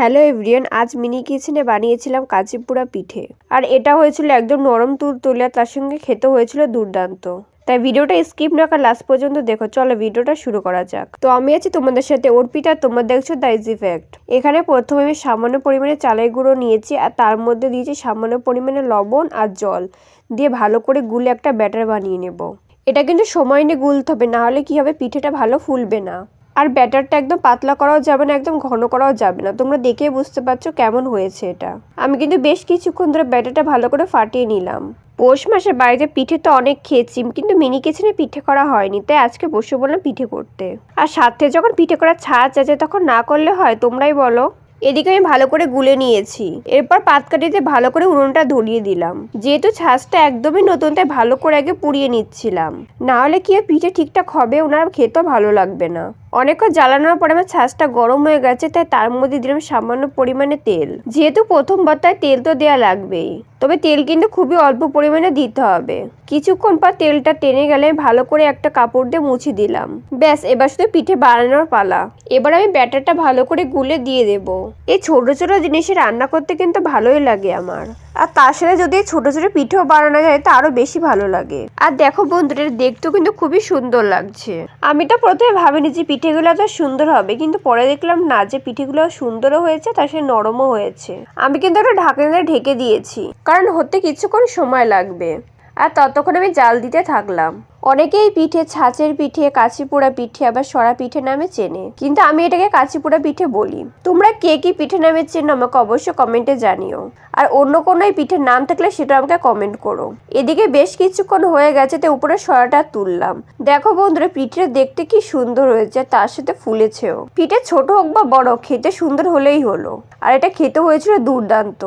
Hello everyone আজ mini কিচেনে বানিয়েছিলাম কাচিপুরা পিঠে। আর এটা হয়েছিল একদম নরম তুল তুলিয়া তার সঙ্গে খেতে হয়েছিল দুর্দান্ত। তাই ভিডিওটা স্কিপ না করে লাস্ট পর্যন্ত দেখো। চলো ভিডিওটা শুরু করা যাক। তো আমি আছি তোমাদের সাথে অর্পিতা তোমরা দেখছ দ্য ইজি এখানে প্রথমে আমি সামান্য পরিমাণে চালের গুঁড়ো নিয়েছি, আর তার মধ্যে দিয়েছি সামান্য পরিমাণে লবণ আর জল। দিয়ে ভালো করে গুলে একটা ব্যাটার বানিয়ে নেব। এটা কিন্তু সময় নিয়ে গুলতে হবে, না হলে কি হবে? পিঠেটা ভালো ফুলবে না। আর ব্যাটারটা একদম পাতলা করাও যাবে না, একদম ঘন করাও যাবে না। তোমরা দেখেই বুঝতে পারছ কেমন হয়েছে এটা। আমি কিন্তু বেশ কিছুক্ষণ ধরে ব্যাটারটা ভালো করে ফাটিয়ে নিলাম। পৌষ মাসে বাড়িতে পিঠে তো অনেক খেয়েছি, কিন্তু মিনি কিচেনে পিঠে করা হয়নি, তাই আজকে বসে বললাম পিঠে করতে। আর সাথে যখন পিঠে করার ছাঁচ আছে তখন না করলে হয়, তোমরাই বলো। এদিকে আমি ভালো করে গুলে নিয়েছি। এরপর পাতকাঠিতে ভালো করে উনুনটা ধরিয়ে দিলাম। যেহেতু ছাঁচটা একদমই নতুন, তাই ভালো করে আগে পুড়িয়ে নিচ্ছিলাম। না হলে কি পিঠে ঠিকঠাক হবে? ওনার খেতেও ভালো লাগবে না। অনেকক্ষণ জ্বালানোর পরে আমার ছাঁচটা গরম হয়ে গেছে, তাই তার মধ্যে দিলাম সামান্য পরিমাণে তেল। যেহেতু প্রথমবার তাই তেল তো দেওয়া লাগবেই, তবে তেল কিন্তু খুবই অল্প পরিমাণে দিতে হবে। কিছুক্ষণ পর তেলটা টেনে গেলে ভালো করে একটা কাপড় দিয়ে মুছে দিলাম। ব্যাস, এবার শুধু পিঠে বানানোর পালা। এবার আমি ব্যাটারটা ভালো করে গুলে দিয়ে দেব। এই ছোট ছোট জিনিসে রান্না করতে কিন্তু ভালোই লাগে আমার। আর তার সাথে যদি ছোট ছোট পিঠেও বানানো যায়, তা আরও বেশি ভালো লাগে। আর দেখো বন্ধুরা দেখতেও কিন্তু খুবই সুন্দর লাগছে। আমি তো প্রথমে ভাবিনি যে পিঠেগুলো এত সুন্দর হবে, কিন্তু পরে দেখলাম না, যে পিঠেগুলো সুন্দরও হয়েছে, তার সাথে নরমও হয়েছে। আমি কিন্তু একটা ঢাকনা ঢেকে দিয়েছি, কারণ হতে কিছুক্ষণ সময় লাগবে। আর ততক্ষণ আমি জাল দিতে থাকলাম। অনেকেই পিঠে ছাঁচের পিঠে, কাঁচিপোড়া পিঠে, আবার সরা পিঠে নামে চেনে। কিন্তু আমি এটাকে কাঁচিপোড়া পিঠে বলি। তোমরা কে কি পিঠে নামে চেনো আমাকে অবশ্যই কমেন্টে জানিও। আর অন্য কোনো পিঠের নাম থাকলে সেটা আমাকে কমেন্ট করো। এদিকে বেশ কিছুক্ষণ হয়ে গেছে তো উপরে সরাটা তুললাম। দেখো বন্ধুরা পিঠে দেখতে কি সুন্দর হয়েছে তার সাথে ফুলেছেও। পিঠে ছোট হোক বা বড়, খেতে সুন্দর হলেই হলো। আর এটা খেতে হয়েছিল দুর্দান্ত।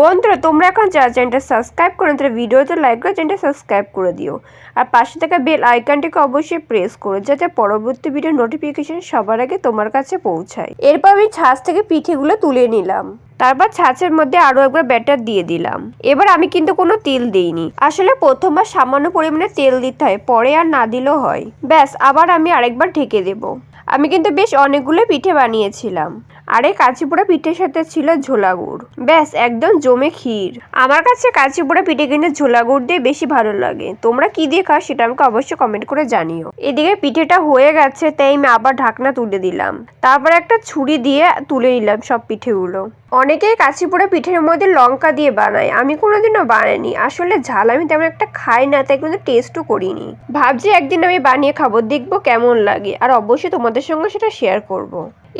বন্ধুরা, তোমরা এখন যারা চ্যানেলটা সাবস্ক্রাইব করো তাহলে ভিডিওতে লাইক করে চ্যানেলটা সাবস্ক্রাইব করে দিও। আর পাশে থাকা বেল আইকনটিকে অবশ্যই প্রেস করো, যাতে পরবর্তী ভিডিও নোটিফিকেশন সবার আগে তোমার কাছে পৌঁছায়। এরপর আমি ছাঁচ থেকে পিঠেগুলো তুলে নিলাম। তারপর ছাঁচের মধ্যে আরও একবার ব্যাটার দিয়ে দিলাম। এবার আমি কিন্তু কোনো তেল দিইনি। আসলে প্রথমবার সামান্য পরিমাণে তেল দিতে হয়, পরে আর না দিলেও হয়। ব্যাস, আবার আমি আরেকবার ঢেকে দেব। আমি কিন্তু বেশ অনেকগুলো পিঠে বানিয়েছিলাম। আরে কাঁচিপুরা পিঠের সাথে ছিল ঝোলা গুড়। ব্যাস, একদম জমে ক্ষীর। আমার কাছে কাঁচিপুরা পিঠে কিনে ঝোলা গুড় দিয়ে বেশি ভালো লাগে। তোমরা কি দিয়ে খাও সেটা আমাকে অবশ্যই কমেন্ট করে জানিও। এদিকে পিঠেটা হয়ে গেছে, তাই আমি আবার ঢাকনা তুলে দিলাম। তারপর একটা ছুরি দিয়ে তুলে নিলাম সব পিঠেগুলো। অনেকেই কাঁচিপুরা পিঠের মধ্যে লঙ্কা দিয়ে বানায়। আমি কোনোদিনও বানাইনি। আসলে ঝাল আমি তেমন একটা খাই না, তাই কিন্তু টেস্টও করিনি। ভাবছি একদিন আমি বানিয়ে খাব, দেখব কেমন লাগে। আর অবশ্যই তোমাদের সঙ্গে সেটা শেয়ার করব।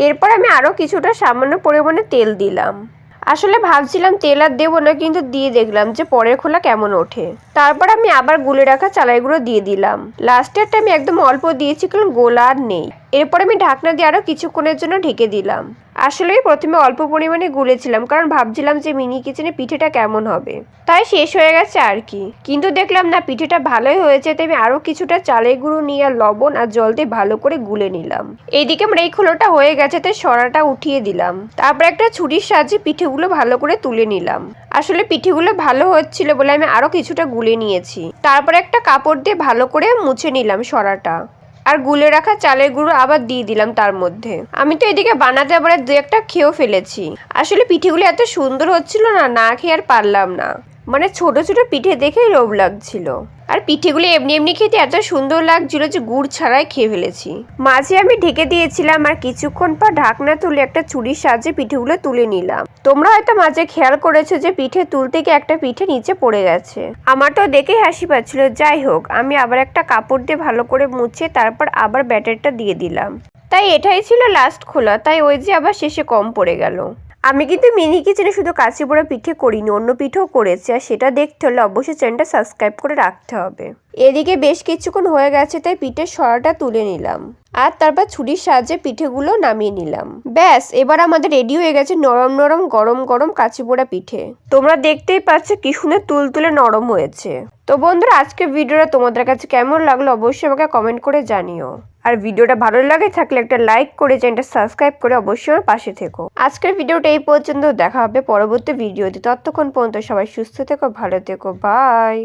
এরপর আমি আরও কিছুটা সামান্য পরিমাণে তেল দিলাম। আসলে ভাবছিলাম তেল আর দেবো না, কিন্তু দিয়ে দেখলাম যে পরের খোলা কেমন ওঠে। তারপর আমি আবার গুলে রাখা চালাইগুলো দিয়ে দিলাম। লাস্টেরটা আমি একদম অল্প দিয়েছি, কারণ গোলা আর নেই। এরপর আমি ঢাকনা দিয়ে আরও কিছুক্ষণের জন্য ঢেকে দিলাম। আসলে প্রথমে অল্প পরিমাণে গুলেছিলাম, কারণ ভাবছিলাম যে মিনি কিচেনে পিঠেটা কেমন হবে। তাই শেষ হয়ে গেছে আর কি। কিন্তু দেখলাম, না, পিঠেটা ভালোই হয়েছে, তাই আমি আরও কিছুটা চালের গুঁড়ো নিয়ে আর লবণ আর জল দিয়ে ভালো করে গুলে নিলাম। এইদিকে আমার এই খোলোটা হয়ে গেছে, তাই সরাটা উঠিয়ে দিলাম। তারপর একটা ছুরির সাহায্যে পিঠেগুলো ভালো করে তুলে নিলাম। আসলে পিঠেগুলো ভালো হচ্ছিল বলে আমি আরও কিছুটা গুলে নিয়েছি। তারপর একটা কাপড় দিয়ে ভালো করে মুছে নিলাম সরাটা। আর গুলে রাখা চালের গুঁড়ো আবার দিয়ে দিলাম তার মধ্যে। আমি তো এদিকে বানাতে আবার দু একটা খেয়েও ফেলেছি। আসলে পিঠেগুলো এত সুন্দর হচ্ছিল না না খেয়ে আর পারলাম না। মানে ছোট ছোট পিঠে দেখেই লোভ লাগছিল। আর পিঠেগুলো এমনি এমনি খেতে এত সুন্দর লাগছিল যে গুড় ছাড়াই খেয়ে ফেলেছি। মাঝে আমি ঢেকে দিয়েছিলাম আর কিছুক্ষণ পর ঢাকনা তুলে একটা চুরির সাহায্যে পিঠেগুলো তুলে নিলাম। তোমরা হয়তো মাঝে খেয়াল করেছ যে পিঠে তুলতে গিয়ে একটা পিঠে নিচে পড়ে গেছে। আমার তো দেখেই হাসি পাচ্ছিল, যাই হোক, আমি আবার একটা কাপড় দিয়ে ভালো করে মুছে তারপর আবার ব্যাটারটা দিয়ে দিলাম। তাই এটাই ছিল লাস্ট খোলা, তাই ওই যে আবার শেষে কম পড়ে গেল। আমি কিন্তু মিনি কিচেনে শুধু কাঁচি পোড়া পিঠে করিনি, অন্য পিঠেও করেছি, আর সেটা দেখতে হলে অবশ্যই চ্যানেলটা সাবস্ক্রাইব করে রাখতে হবে। এদিকে বেশ কিছুক্ষণ হয়ে গেছে, তাই পিঠের সরাটা তুলে নিলাম। আর তারপর ছুরির সাহায্যে পিঠেগুলো নামিয়ে নিলাম। ব্যাস, এবার আমাদের রেডি হয়ে গেছে নরম নরম গরম গরম কাঁচি পোড়া পিঠে। তোমরা দেখতেই পাচ্ছ কি শুনে তুল তুলে নরম হয়েছে। তো বন্ধুরা, আজকের ভিডিওটা তোমাদের কাছে কেমন লাগল অবশ্যই আমাকে কমেন্ট করে জানিও। আর ভিডিওটা ভালো লাগে থাকলে একটা লাইক করে চ্যানেলটা সাবস্ক্রাইব করে অবশ্যই আমার পাশে থেকো। আজকের ভিডিওটা এই পর্যন্ত, দেখা হবে পরবর্তী ভিডিওতে। ততক্ষণ পর্যন্ত সবাই সুস্থ থেকো, ভালো থেকো বাই